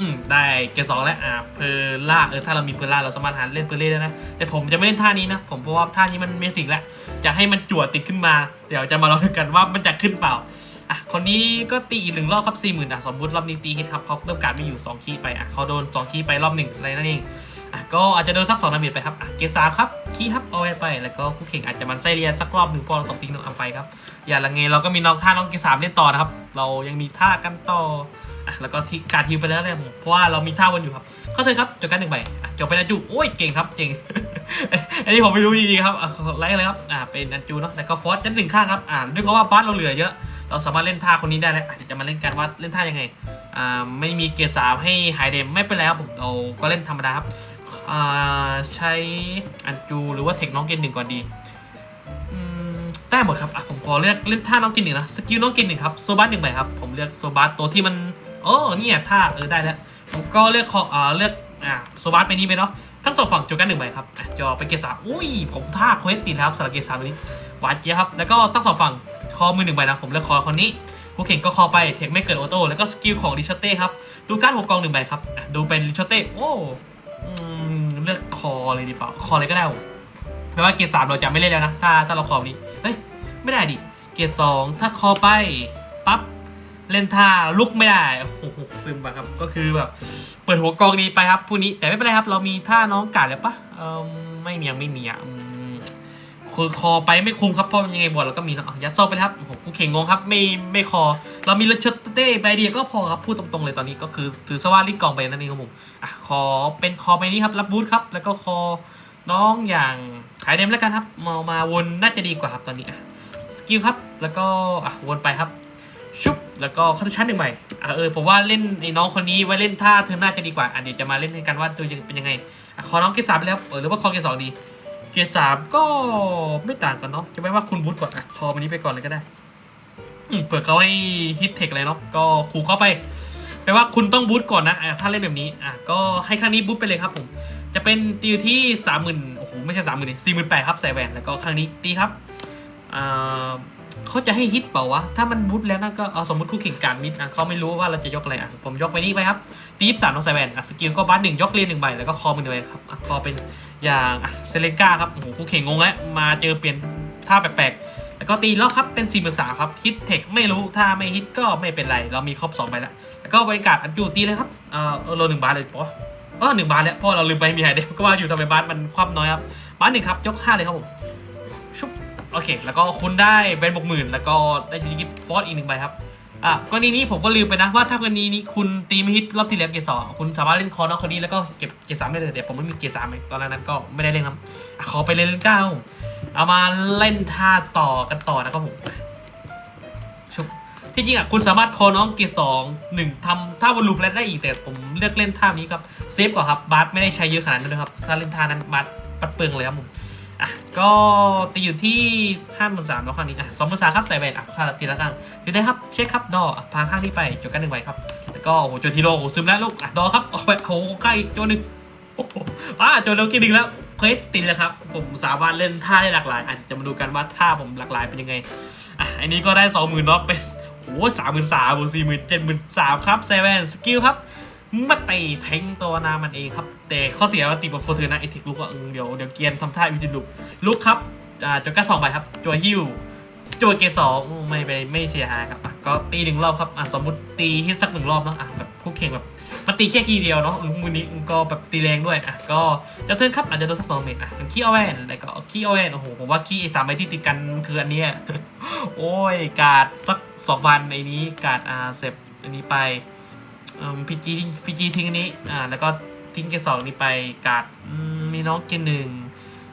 อืมได้เกสองแล้วอ่าเพอร์ล่าเออถ้าเรามีเพอร์ล่าเราสามารถหาเล่นเพอเล่ได้นะ แต่ผมจะไม่เล่นท่านี้นะ ผมเพราะว่าท่านี้มันเมสิกแล้วจะให้มันจั่วติดขึ้นมา เดี๋ยวจะมาลองดูกันว่ามันจะขึ้นเปล่า อะคนนี้ก็ตีอีกหนึ่งรอบครับสี่หมื่นอะสมมติรอบนี้ตีฮิตครับเขาเริ่มการไม่อยู่สองคีย์ไปอะเขาโดนสองคีย์ไปรอบหนึ่งอะไรนั่นเองอะก็อาจจะโดนสักสองดาเมจไปครับอะเกสาครับคีย์ครับเอาไว้ไป แล้วก็คู่แข่งอาจจะมันไส้เรียนสักรอบหนึ่งพอเราตกตีน้องอัมไปครับ อย่าละเงเราก็มีน้องท่าน้องเกสามเล่นต่อนะครับ เรายังมีท่ากันต่ออะแล้วก็ที่การฮิวไปแล้วเนี่ยผมเพราะว่าเรามีท่าวนอยู่ครับเข้าเถอะครับจบการหนึ่งใบอะจบไปแล้วจุโอ้ยเก่งครับเก่งอันนี้ผมไม่รู้จริงๆครับไลค์เลยครับอ่าเป็นอันจูเนาะแล้วก็ฟอสจันหนึ่งข้างครับอ่าด้วยความว่าบัสเราเหลือเยอะ เราสามารถเล่นท่าคนนี้ได้แล้วอะเดี๋ยวจะมาเล่นกันว่าเล่นท่ายังไงอ่าไม่มีเกียร์สามให้ไฮเดมไม่เป็นไรครับผมเราก็เล่นธรรมดาครับอ่าใช้อันจูหรือว่าเทคน้องเกนหนึ่งก่อนดีได้หมดครับอะผมขอเลือกเล่นท่าน้องเกนหนึ่งนะสกิลน้องเกนหนึ่งครับโซบัสหนึ่งใบครับผมเลือกโซบัสตัวที่มันโอ้เนี่ยท่าเออได้แล้วผมก็เลือกขออ่าเลือกอ่าโซบัสไปนี้ไปเนาะทั้งสองฝั่งจุกันหนึ่งใบครับจอเป็นเกรดสามอุ้ยผมท่าเควสติดแล้วครับสำหรับเกรดสามนี้หวานเจี๊ยบครับแล้วก็ทั้งสองฝั่ง คอมือหนึ่งใบนะผมเลือกคอคนนี้ผู้เข่งก็คอไปเทคไม่เกิดออโต้แล้วก็สกิลของริชเต้ครับดูการดหัวกองหนึ่งใบครับดูเป็นริชเต้โอ้อเลือกคอเลยดีเปล่าคอเลยก็ได้ผมแปลว่าเกียรดสามเราจะไม่เล่นแล้วนะ ถ้าถ้าเราคอนี้เฮ้ยไม่ได้ดิเกียรดสองถ้าคอไปปั๊บเล่นท่าลุกไม่ได้โอ้โหซึมไปครับก็คือแบบเปิดหัวกองนี้ไปครับผู้นี้แต่ไม่เป็นไรครับ เรามีท่าน้องกาดแล้วปะเออไม่มียังไม่มีอะ คือคอไปไม่คุ้มครับเพราะยังไงบอลเราก็มีเนาะอะยัดโซ่ไปครับโอ้โหกูเข่งงงครับไม่ไม่คอ เรามีเลชเต้ใบเดียก็พอครับพูดตรงๆเลยตอนนี้ก็คือถือซะว่าลิกกองไปนั่นเองครับผมอะคอเป็นคอไปนี้ครับรับบูทครับแล้วก็คอน้องอย่างขายเดมแล้วกันครับมามาวนน่าจะดีกว่าครับตอนนี้อะสกิลครับแล้วก็อะวนไปครับชุบแล้วก็คาร์ชันหนึ่งใบอะเออผมว่าเล่นไอ้น้องคนนี้ไว้เล่นท่าเธอหน้าจะดีกว่าอะเดี๋ยวจะมาเล่นกันว่าตัวเป็นยังไงอะขอน้องเกสามไปแล้วเออหรือว่าคอเกสองดี เกรดสามก็ไม่ต่างกันเนาะจะไม่ว่าคุณบูทก่อนอะคอวันนี้ไปก่อนเลยก็ได้อืเผื่อเขาให้ฮิตเทคอะไรเนาะก็ขู่เข้าไปแปลว่าคุณต้องบูทก่อนนะอะถ้าเล่นแบบนี้อะก็ให้ครั้งนี้บูทไปเลยครับผมจะเป็นตีที่สามหมื่นโอ้โหไม่ใช่สามหมื่นสี่หมื่นแปดครับใส่แหวนแล้วก็ครั้งนี้ตีครับอ่าเขาจะให้ฮิตเปล่าวะ ถ้ามันบูทแล้วนั่นก็เอาสมมติคู่แข่งการมิดอะเขาไม่รู้ว่าเราจะยกอะไรอะผมยกไปนี่ไปครับ ตีฟสามน้องไซแวนอะสกิลก็บัสหนึ่งยกเรียนหนึ่งใบแล้วก็คอมือหนึ่งใบครับอะคอเป็นอย่างอะเซเลนกาครับโอ้โหคู่แข่งงงแล้วมาเจอเปลี่ยนท่าแปลกๆแล้วก็ตีรอบครับเป็น4ี่หมื่นสามครับฮิตเทคไม่รู้ถ้าไม่ฮิตก็ไม่เป็นไร เรามีครบสองใบแล้วแล้วก็บริการอันจูตีเลยครับเอ่อเออโลหนึ่งบาทเลยปะอ๋อหนึ่งบาทแล้วพราะเราลืมไปมีไฮเดฟก็ว่าอยู่ทำไมบาทมันคว่ำน้อยครับบาทหนึ่งครับยกห้าเลยครับผมชุบโอเค แล้วก็คุณได้แวนบกหมื่นแล้วก็ได้ยูนิกิฟอสอีกหนึ่งใบครับ อะกรณีนี้ผมก็ลืมไปนะว่าถ้ากรณีนี้คุณตีไม่ฮิตรอบที่แล้วเกรดสองคุณสามารถเล่นคอร์นอกคนนี้แล้วก็เก็บเกรดสามได้เลยแต่ผมไม่มีเกรดสามเลยตอนนั้นก็ไม่ได้เล่นครับขอไปเล่นเก้าเอามาเล่นท่าต่อกันต่อนะครับผมชุบที่จริงอะคุณสามารถคอน้องเกรดสองหนึ่งทำท่าบอลลูปแล้วได้อีกแต่ผมเลือกเล่นท่านี้ครับเซฟกว่าครับบาสไม่ได้ใช้เยอะขนาดนั้นด้วยครับถ้าเล่นท่านั้นบาสปัดเปลืองเลยครับผม อะก็ตีอยู่ที่ห้าหมื่นสามแล้วครั้งนี้อะสองหมื่นสามครับใส่แหวนอะค่าตีละข้างถือได้ครับเช็คครับดอพาข้างนี้ไปจดกันหนึ่งใบครับ แล้วก็โอ้โหโจทีโร่โอ้โหซึมแล้วลูกอะดอครับออกไปโอ้โหข้างอีกโจหนึ่งโอ้โหอะโจเร็วกินหนึ่งแล้วเพชรติดแล้วครับ ผมสามารถเล่นท่าได้หลากหลายอะจะมาดูกันว่าท่าผมหลากหลายเป็นยังไงอะอันนี้ก็ได้สองหมื่นน็อกเป็นโอ้สามหมื่นสามสี่หมื่นเจ็ดหมื่นสามครับเซเว่นสกิลครับ มาตีแทงตัวนามันเองครับ แต่ข้อเสียว่าตีบโฟเทอร์นะไอทิกลุกก็เออเดี๋ยวเดี๋ยวเกียนทำท่าวิจิลุกลุกครับอ่าจนก้าสองใบครับจัวฮิวจัวเกสองไม่ไปไม่เสียหายครับอะก็ตีหนึ่งรอบครับอะสมมติตีฮิตสักหนึ่งรอบเนาะอะแบบคู่แข่งแบบมาตีแค่ทีเดียวเนาะมือนี้ก็แบบตีแรงด้วยอะก็จะเทิร์นครับอาจจะโดนสักสองเมตรอะเป็นขี้เอาแวนแล้วก็ขี้เอาแวนโอ้โหผมว่าขี้ไอสามใบที่ติดกันคืออันเนี้ยโอ้ยกาดสักสองพันไอ้นี้กาดอ่าเซฟอันนี้ไป พีจีพีจีทิ้งอันนี้ อ่า แล้วก็ทิ้งเกสองนี้ไปกาดมีน้องเกหนึ่ง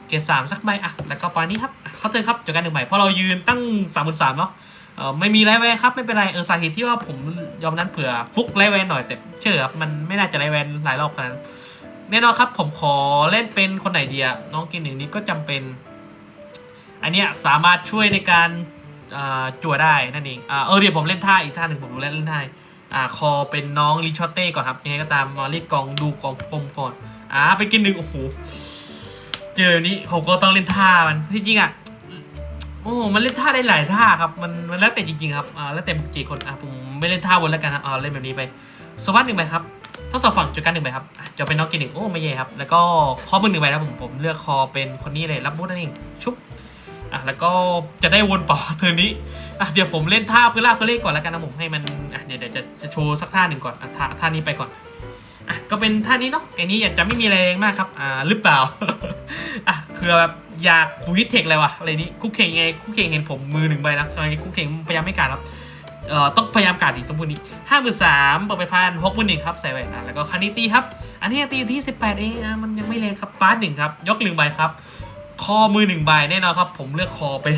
เกสามสักใบอะ แล้วก็ปานี้ครับเขาเตือนครับจากการหนึ่งใบเพราะเรายืนตั้งสามหมื่นสามเนาะเออไม่มีไรแวนครับ ไม่เป็นไร เออสาเหตุที่ว่าผมยอมนั้นเผื่อฟุกไรแวนหน่อยแต่เชื่อครับมันไม่น่าจะไรแวนหลายรอบขนาดนั้นแน่นอนครับผมขอเล่นเป็นคนไหนดีอะน้องเกรดหนึ่งนี้ก็จำเป็น อันเนี้ยสามารถช่วยในการจั่วได้นั่นเองเออเดี๋ยวผมเล่นท่าอีกท่าหนึ่งผมรู้แล้วเล่นท่า อ่าคอเป็นน้องลิชอตเต้ก่อนครับยังไงก็ตามมาเรียกกองดูกองพรมก่อนอ่าไปกินหนึ่งโอ้โหเจอนี้ผมก็ต้องเล่นท่ามันที่จริงอะโอ้มันเล่นท่าได้หลายท่าครับมันมันแล้วแต่จริงๆครับอ่าแล้วแต่บุกจีคนอะผมไม่เล่นท่าบนแล้วกันครับเอาเล่นแบบนี้ไปสวัสดหนึ่งใบครับทั้งสองฝั่งจุดกันหนึ่งใบครับจะเป็นน้องกินหนึ่งโอ้ไม่แย่ครับแล้วก็คอมือหนึ่งใบครับผมผมเลือกคอเป็นคนนี้เลยรับบูธนั่นเองชุบ อะแล้วก็จะได้วนต่อเทอร์นนี้อะเดี๋ยวผมเล่นท่าเพื่อลากเพื่อเลขก่อนแล้วกันนะผมให้มันอะเดี๋ยวเดี๋ยวจะจะโชว์สักท่าหนึ่งก่อนอะท่าท่านี้ไปก่อนอะก็เป็นท่านี้เนาะไอ้นี้อยาจจะไม่มีอะไรแรงมากครับอ่าหรือเปล่าอะคือแบบอยากคุยเทคอะไรวะอะไรนี้คู่เข่งไงคู่เข่งเห็นผมมือหนึ่งใบนะคราวนี้คู่เข่งพยายามไม่การครับเอ่อต้องพยายามกาดอีกตรงพวกนี้ห้าหมื่นสามบวกไปพันหกหมื่นหนึ่งครับใส่แหวนนะแล้วก็คันนี้ตีครับ อันนี้ตีที่สิบแปดเองมันยังไม่แรงครับปาร์หนึ่งครับ ยกหนึ่งใบครับ คอมือหนึ่งใบแน่นอนครับ ผมเลือกคอเป็น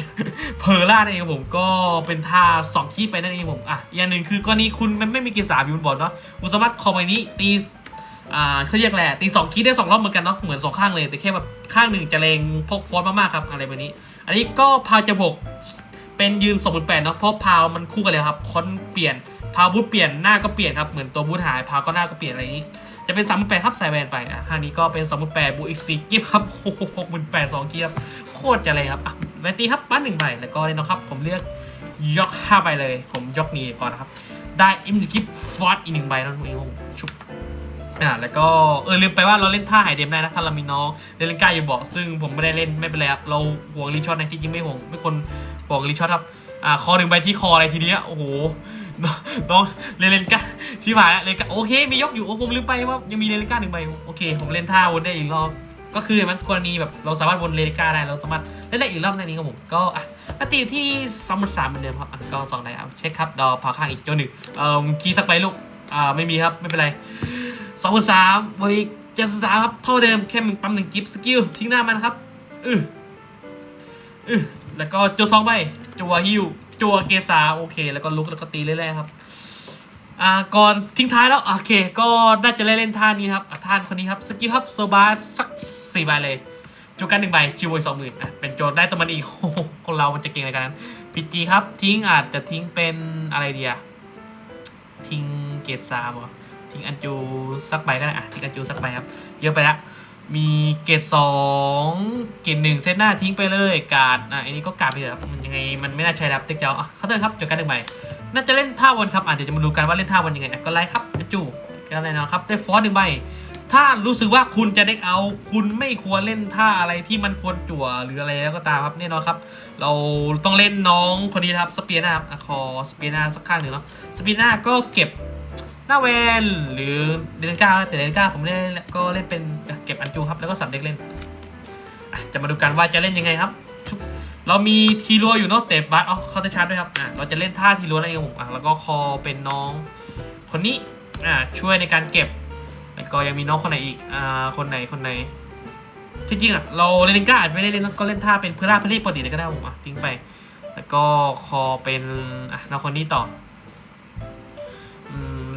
เพอร์ล่านั่นเองครับผมก็เป็นท่าสองคีย์ไปนั่นเองผมอะอย่างหนึ่งคือกรณีคุณมันไม่มีกีฬาอยู่บนบอร์ดเนาะคุณสามารถคอใบนี้ตีอ่าเขาเรียกแหละตีสองคีย์ได้สองรอบเหมือนกันเนาะเหมือนสองข้างเลยแต่แค่แบบข้างหนึ่งจะเลงพกฟอนต์มากๆครับอะไรแบบนี้ อันนี้ก็พาจะบกเป็นยืนสมบูรณ์แปดเนาะเพราะพาวมันคู่กันเลยครับคอนเปลี่ยนพาวบูทเปลี่ยนหน้าก็เปลี่ยนครับเหมือนตัวบูทหายพาวก็หน้าก็เปลี่ยนอะไรอย่างนี้ จะเป็นสามหมื่นแปดครับใส่แวนไปอะข้างนี้ก็เป็นสามหมื่นแปดบวกอีกสี่กิฟต์ครับโอ้โหหกหมื่นแปดสองกิฟต์โคตรจะเลยครับอะแวนตีครับปั้นหนึ่งใบแล้วก็เนี่ยนะครับ ผมเลือกยกห้าใบเลย ผมยกนี้ก่อนนะครับ ได้อิมกิฟต์ฟอร์ดอีกหนึ่งใบแล้วนี่ผมชุบอ่าแล้วก็เออลืมไปว่าเราเล่นท่าหายเดมได้นะถ้าเรามีน้องเล่นกล้าอยู่บอกซึ่งผมไม่ได้เล่นไม่เป็นไรครับเราห่วงรีช็อตในที่จริงไม่ห่วงไม่คนห่วงรีช็อตครับอ่าคอหนึ่งใบที่คออะไรทีเนี้ยโอ้โห น้องเลเลนกาชิบหายละเลนกาโอเค มียกอยู่โอ้ผมลืมไปว่ายังมีเลเลนกาหนึ่งใบโอเค ผมเล่นท่าวนได้อีกรอบก็คือมันกรณีแบบเราสามารถวนเลเลนกาได้เราสามารถเล่นได้อีกรอบในนี้ครับผมก็อะก็ตีอยู่ที่สามสามเหมือนเดิมครับอะก็สองได้เอาเช็คครับดอพาข้างอีกเจ้าหนึ่งเอ่อคีย์สักใบลูกอ่าไม่มีครับไม่เป็นไรสองพันสามบอีกเจ็ดสามครับเท่าเดิมแค่มึงปั๊มหนึ่งกิฟต์สกิลทิ้งหน้ามันครับอืออือแล้วก็โจสองใบจัวฮิว จัวเกซาโอเค แล้วก็ลุกแล้วก็ตีเรื่อยๆครับอ่าก่อนทิ้งท้ายแล้ว โอเค ก็น่าจะเล่นเล่นท่านี้ครับท่านคนนี้ครับสกิลครับโซบาสักสี่ใบเลยโจกันหนึ่งใบชิวโวยสองหมื่นอะเป็นโจทย์ได้ตัวมันอีกโอ้โหคนเรามันจะเก่งในการนั้นพีจีครับ ทิ้งอาจจะทิ้งเป็นอะไรเดียทิ้งเกรดสามหรอทิ้งอันจูสักใบก็ได้อะทิ้งอันจูสักใบครับ เยอะไปละ มีเกรดสองเกรดหนึ่งเซตหน้าทิ้งไปเลยการ์ดอะอันนี้ก็การ์ดไปเลยครับมันยังไงมันไม่น่าใช่ครับติ๊กเจ้าอะเขาเตือนครับโจกันหนึ่งใบน่าจะเล่นท่าวนครับอาจจะเดี๋ยวจะมาดูกันว่าเล่นท่าวนยังไงก็ไลค์ครับจู่ก็แน่นอนครับได้ฟอสหนึ่งใบถ้ารู้สึกว่าคุณจะได้เอา คุณไม่ควรเล่นท่าอะไรที่มันควรจั่วหรืออะไรแล้วก็ตามครับแน่นอนครับ เราต้องเล่นน้องคนนี้ครับสเปียนาครับอคอสเปียนาสักข้างหนึ่งเนาะสเปียนาก็เก็บ หน้าแวนหรือเดนก้าแต่เดนก้าผมไม่ได้เล่นก็เล่นเป็นเก็บอันจูครับแล้วก็สับเด็กเล่นจะมาดูกันว่าจะเล่นยังไงครับ เรามีทีรัวอยู่เนาะแต่บัสเอเขาจะชาร์จด้วยครับอะเราจะเล่นท่าทีรัวนั่นเองครับผมอะแล้วก็คอเป็นน้องคนนี้อะช่วยในการเก็บ แล้วก็ยังมีน้องคนไหนอีกอ่าคนไหนคนไหนที่จริงอะเราเลนก้าอาจไม่ได้เล่นก็เล่นท่าเป็นเพื่อราเพลีปกติเลยก็ได้ผมอะทิ้งไป แล้วก็คอเป็นอะน้องคนนี้ต่อ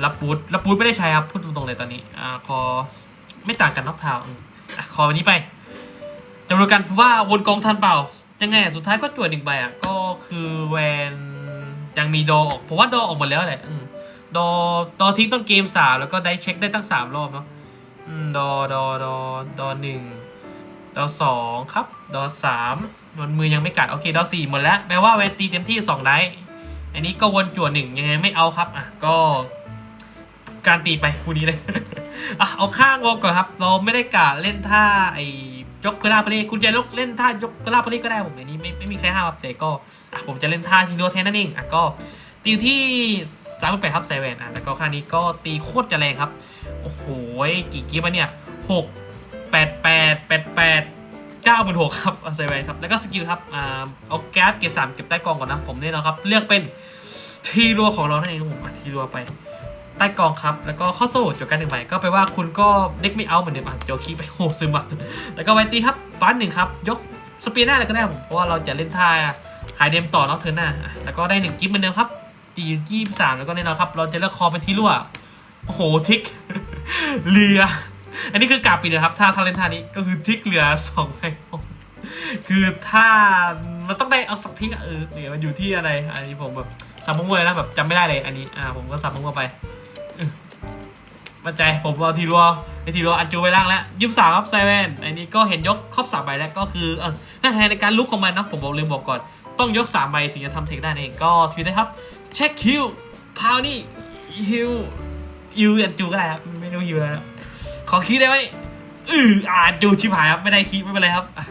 รับบูทรับบูทไม่ได้ใช้ครับ พูดตรงๆเลยตอนนี้ อ่า คอไม่ต่างกันนอกพาวอืมอะคอวันนี้ไปจะมาดูกันว่าวนกองทันเปล่า ยังไงอะสุดท้ายก็จวดหนึ่งใบอะ ก็คือแวนยังมีดอออกผมว่าดอออกหมดแล้วแหละอืมดอดอทิ้งต้นเกมสามแล้วก็ได้เช็คได้ตั้งสามรอบเนาะอืมดอดอดอดอหนึ่งดอสองครับ ดอสามมันมือยังไม่กัด โอเค ดอสี่หมดแล้ว แปลว่าแวนตีเต็มที่สองได้อันนี้ก็วนจวดหนึ่งยังไงไม่เอาครับ อะ ก็ การตีไปคู่นี้เลยอะเอาข้างวอลก่อนครับ เราไม่ได้กะเล่นท่าไอ้ยกเพลาพลคุณจะลกเล่นท่ายกเพลาพลก็ได้ผมอันนี้ไม่ไม่มีใครห้ามแต่ก็อะผมจะเล่นท่าทีโรแทนนั่นเองอะก็ตีที่สามแปดครับไซเวนอะแล้วก็ข้างนี้ก็ตีโคตรจะแรงครับ โอ้โหกี่กิฟต์วะเนี่ยหกแปดแปดแปดแปดเก้าหมื่นหกครับไซเวนครับแล้วก็สกิลครับอ่าเอาแก๊สเกรดสามเก็บใต้กองก่อนนะผมเนี่ยนะครับ เลือกเป็นทีรัวของเรานั่นเองผมทีรัวไป ใต้กองครับ แล้วก็ข้าโซ่จบกันหนึ่งใบก็แปลว่าคุณก็เด็กไม่เอาเหมือนเดิมอะโจคีไปโหซึมอะแล้วก็ไวตีครับบ้านหนึ่งครับ ยกสปีน่าเลยก็ได้ผมเพราะว่าเราจะเล่นท่าหายเดมต่อเนาะเทิร์นหน้าอ่แล้วก็ได้หนึ่งกิฟต์เหมือนเดิมครับตียี่สามแล้วก็แน่นอนครับ เราจะเลือกคอเป็นที่รั่วโอ้โหทิกเรือ อันนี้คือกาปิดนะครับถ้าถ้าเล่นท่านี้ก็คือทิกเรือสองใบคือถ้ามันต้องได้เอาสักทิกเออเนี่ยมันอยู่ที่อะไร อันนี้ผมแบบสับมั่วๆเลยนะแบบจำไม่ได้เลยอันนี้อ่าผมก็สับมั่วๆไป มั่นใจผมเอาทีรัวไอทีรัวอันจูไปล่างแล้วยี่สามครับไซเวนอันนี้ก็เห็นยกครอบสามใบแล้วก็คือเออในการลุกของมันเนาะผมบอกลืมบอกก่อน ต้องยกสามใบถึงจะทำเทคได้นั่นเองก็ทีได้ครับ เช็คคิวพาวนี่ฮิวฮิวอันจูก็ได้ครับไม่รู้ฮิวแล้ว ขอคีย์ได้ไหมอืออ่าอันจูชิบหายครับไม่ได้คีย์ไม่เป็นไรครับอะ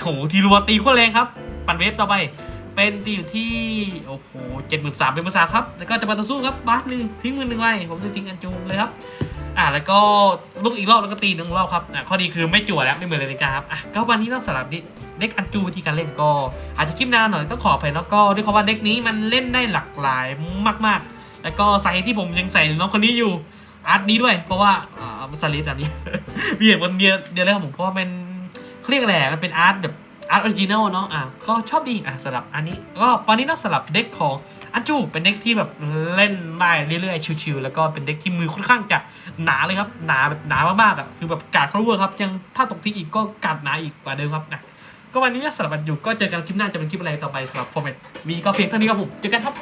โหทีรัวตีโคตรแรงครับ ปั่นเวฟต่อไป เป็นตีอยู่ที่โอ้โหเจ็ดหมื่นสามเป็นภาษาครับ แล้วก็จะมาต่อสู้ครับบาสหนึ่งทิ้งมือหนึ่งไว้ผมจะทิ้งอันจูเลยครับอะแล้วก็ลุกอีกรอบแล้วก็ตีหนึ่งรอบครับอะข้อดีคือไม่จั่วแล้วไม่เหมือนเลยนิกาครับอะก็วันนี้ต้องสลับดิเด็กอันจูวิธีการเล่นก็อาจจะคลิปนานหน่อยต้องขออภัยแล้วก็ด้วยความว่าเด็กนี้มันเล่นได้หลากหลายมาก ๆ แล้วก็สาเหตุที่ผมยังใส่น้องคนนี้อยู่อาร์ตนี้ด้วย เพราะว่าอ่ามันสลิปแบบนี้มีเหตุผลเดียวเดียวเลยครับผมเพราะว่ามันเขาเรียกอะไรมันเป็นอาร์ตแบบ อาร์ตออริจินอลเนาะอะก็ชอบดีอะสำหรับอันนี้ก็วันนี้ต้องสลับเด็กของอันจูเป็นเด็กที่แบบเล่นได้เรื่อยๆชิวๆแล้วก็เป็นเด็กที่มือค่อนข้างจะหนาเลยครับหนาแบบหนามากๆอะคือแบบการ์ดครเวอร์ครับยังถ้าตกที่อีกก็กัดหนาอีกกว่าเดิมครับอะก็วันนี้สำหรับอันจูก็เจอกันคลิปหน้าจะเป็นคลิปอะไรต่อไปสำหรับฟอร์แมตมีก็เพียงเท่านี้ครับผมเจอกันครับ